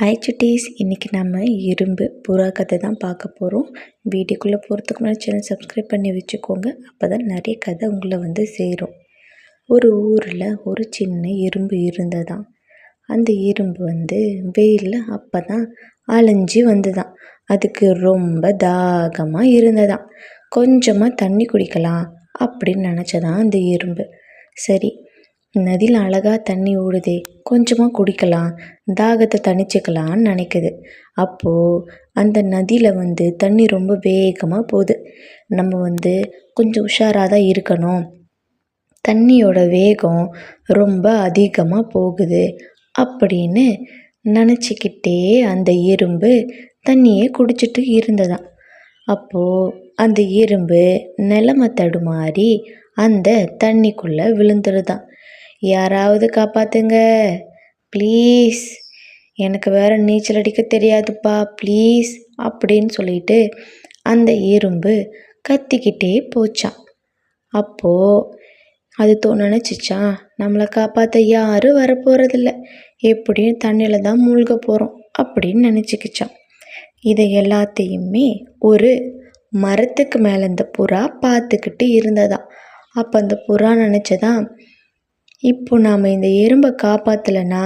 Hi சுட்டீஸ் இன்றைக்கி நம்ம இரும்பு புறா கதை தான் பார்க்க போகிறோம் வீடியோக்குள்ளே போகிறதுக்கு முன்னாடி சேனல் சப்ஸ்கிரைப் பண்ணி வச்சுக்கோங்க. அப்போ தான் நிறைய கதை உங்களை வந்து சேரும். ஒரு ஊரில் ஒரு சின்ன இரும்பு இருந்ததான் அந்த இரும்பு வந்து வெயிலில் அப்போ தான் அலைஞ்சி வந்துதான் அதுக்கு ரொம்ப தாகமாக இருந்ததான் கொஞ்சமாக தண்ணி குடிக்கலாம் அப்படின்னு நினச்சதான் அந்த இரும்பு. சரி நதியில் அழகாக தண்ணி ஓடுதே கொஞ்சமாக குடிக்கலாம் தாகத்தை தணிச்சுக்கலான்னு நினைக்குது. அப்போது அந்த நதியில் வந்து தண்ணி ரொம்ப வேகமாக போகுது. நம்ம வந்து கொஞ்சம் உஷாராக தான் இருக்கணும். தண்ணியோட வேகம் ரொம்ப அதிகமாக போகுது அப்படின்னு நினச்சிக்கிட்டே அந்த எறும்பு தண்ணியை குடிச்சிட்டு இருந்ததாம். அப்போது அந்த எறும்பு நிலமை தடுமாறி அந்த தண்ணிக்குள்ளே விழுந்துருதான் யாராவது காப்பாற்றுங்க ப்ளீஸ். எனக்கு வேறு நீச்சல் அடிக்க தெரியாதுப்பா. ப்ளீஸ். அப்படின்னு சொல்லிட்டு அந்த எறும்பு கத்திக்கிட்டே போச்சான் அப்போது அது தோ நினச்சிச்சான் நம்மளை காப்பாற்ற யாரும் வரப்போகிறதில்ல எப்படியும் தண்ணியில் தான் மூழ்க போகிறோம் அப்படின்னு நினச்சிக்கிச்சான் இதை எல்லாத்தையுமே ஒரு மரத்துக்கு மேலே இந்த புறா பார்த்துக்கிட்டு இருந்ததா. அப்போ அந்த புறா நினச்சதான் இப்போ நாம் இந்த எறும்பை காப்பாற்றலன்னா